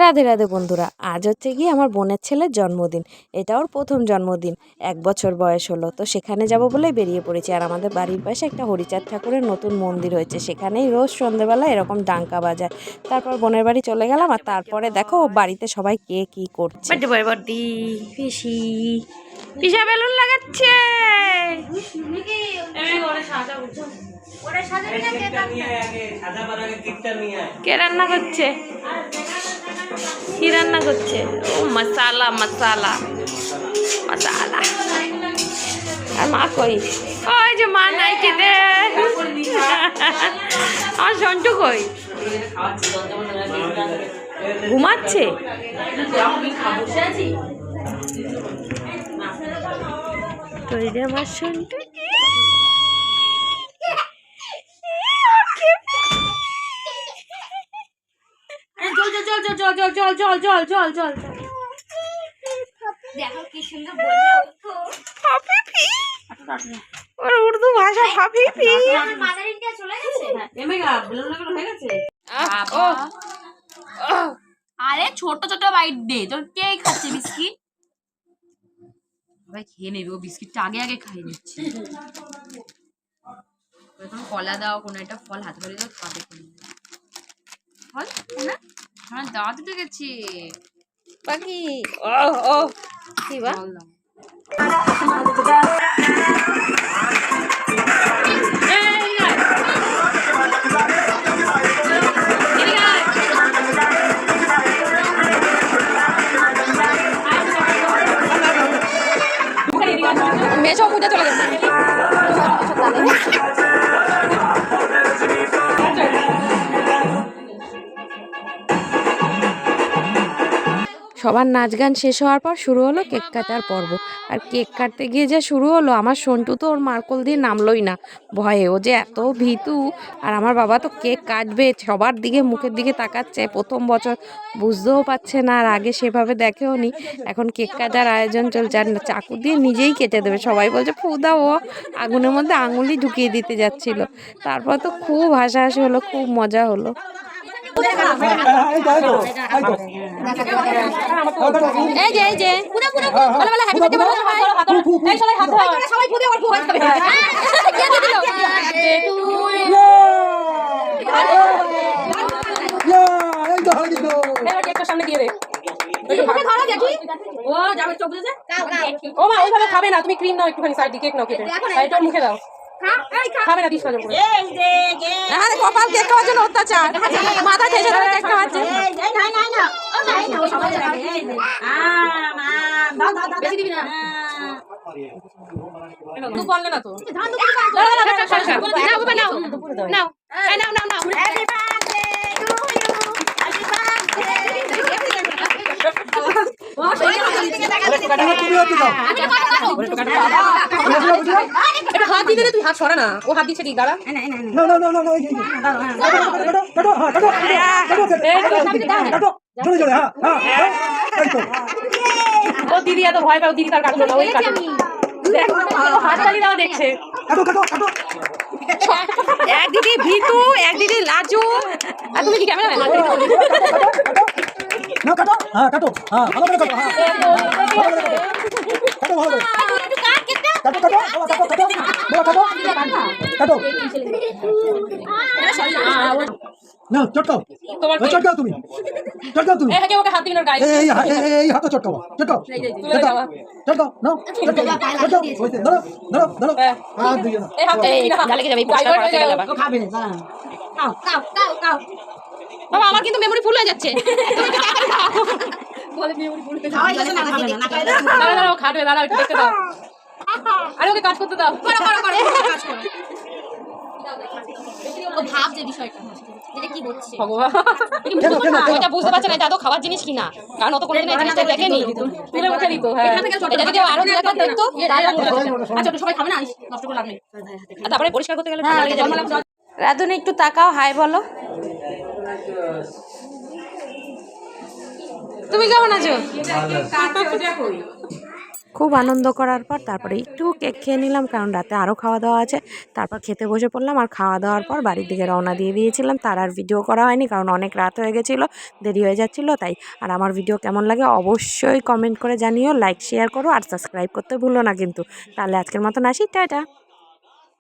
রাধে রাধে বন্ধুরা আজ হচ্ছে গিয়ে আমার বোনের ছেলের জন্মদিন। এটা ওর প্রথম জন্মদিন এক বছর বয়স হলো তো সেখানে যাব বলেই বেরিয়ে পড়েছি। আর আমাদের বাড়ির পাশে একটা হরিচাঁদ ঠাকুরের নতুন মন্দির হয়েছে সেখানেই রোজ সন্ধেবেলা এরকম ডাঙ্কা বাজায়। তারপর বোনের বাড়ি চলে গেলাম আর তারপরে দেখো বাড়িতে সবাই কে কি করছে। পিসি পিসা বেলুন লাগাচ্ছে। কে রান্না করছে? কি রান্না করছে ও, মশালা মশালা। মশালা। আর মা কই? ওই যে মা নাই খেতে। আমার সন্টু কই? ঘুমাচ্ছে? তো এই যে আমার সন্টু। জল জল জল জল জল জল জল জল দেখো কি সুন্দর বলবে হাফিফি ওর উর্দু ভাষা হাফিফি মাদার ইন্ডিয়া চলে গেছে? ও আরে ছোট ছোট বাইট দে। তোর কে খাচ্ছে বিস্কিট? খেয়ে নেবে ও বিস্কিটটা আগে আগে নিচ্ছে। এখন কলা দাও কোনো একটা ফল হাতে ধরে দাও খাবে ফল? না? হ্যাঁ দাঁত উঠে গেছে পাখি ও ও কি বা ফল দাও মেয়ে সব পূজা চলে গেছে সবার নাচ গান শেষ হওয়ার পর শুরু হলো কেক কাটার পর্ব। আর কেক কাটতে গিয়ে যে শুরু হলো, আমার সন্টু তো ওর মার্কল দিয়ে নামলোই না। ভয়ে ও যে এত ভীতু। আর আমার বাবা তো কেক কাটবে, সবার দিকে মুখের দিকে তাকাচ্ছে। প্রথম বছর বুঝতেও পারছে না, আর আগে সেভাবে দেখেও নি। এখন কেক কাটার আয়োজন চলছে, আর চাকু দিয়ে নিজেই কেটে দেবে। সবাই বলছে ফুদা ও। আগুনের মধ্যে আঙুলি ঢুকিয়ে দিতে যাচ্ছিল। তারপর তো খুব হাসাহাসি হলো, খুব মজা হলো। ও মা ওইভাবে খাবে না তুমি ক্রিম নাও একটুখানি সাইড দিয়ে কেক নাও কেটে মুখে দাও খাবে না দিস না করে আরে কপাল কেক খাওয়ার জন্য অত্যাচার মাথা ঠেসে ধরে কেক খাওয়াচ্ছে বেশি দিবি না। বললে না তো। নাও নাও নাও নাও নাও নাও এটা হাত দিয়ে তুই হাত সরা না ও হাত দিচ্ছে ঠিক দাঁড়া ও দিদি এত ভয় পাও দিদি তার কাটলো না ওই কাটলো দেখ, ও হাত তালি দাও দেখছে এক দিদি ভীতু এক দিদি লাজু আর তুমি কি ক্যামেরা না কাটো হ্যাঁ কাটো হ্যাঁ ভালো করে কাটো হ্যাঁ ভালো করে কাটো কাটো ভালো করে কাটো কাটো কাটো কাটো কাটো কাটো না চটকাও। চটকাও তুমি। চটকাও তুমি। এই এই হাতে চটকাও। চটকাও। চটকাও। চটকাও। হাত দিয়ে না এই হাতে গালে যাবে খাবে না বাবা আমার কিন্তু মেমোরি ফুল হয়ে যাচ্ছে। তুমি বলে ফুল হয়ে যাচ্ছে। না না না না দাঁড়াও খাবে দাঁড়াও আরে ওকে কাজ করতে দাও। ও ভাবছে বিষয়টা এটা কি হচ্ছে? ভগবান। কেন কেন কেন? ওইটা বুঝতে পারছে না এটা তো খাওয়ার জিনিস কিনা? কারণ ও কোনোদিন এই জিনিসটা দেখেনি তুলে মুখে দিত হ্যাঁ। এটা যদি আরও দু একবার দেখতো আচ্ছা সবাই খাবে না? নষ্ট করে লাভ তারপরে পরিষ্কার করতে গেলে রাধুন একটু তাকাও হাই বলো। তুমি কেমন আছো? খুব আনন্দ করার পর তারপরে একটু কেক খেয়ে নিলাম, কারণ রাতে আরও খাওয়া দাওয়া আছে। তারপর খেতে বসে পড়লাম আর খাওয়া দাওয়ার পর বাড়ির দিকে রওনা দিয়ে দিয়েছিলাম। তার আর ভিডিও করা হয়নি, কারণ অনেক রাত হয়ে গেছিল, দেরি হয়ে যাচ্ছিল, তাই। আর আমার ভিডিও কেমন লাগে অবশ্যই কমেন্ট করে জানিও, লাইক, শেয়ার করো আর সাবস্ক্রাইব করতে ভুলো না কিন্তু। তাহলে আজকের মতন আসি, টাটা।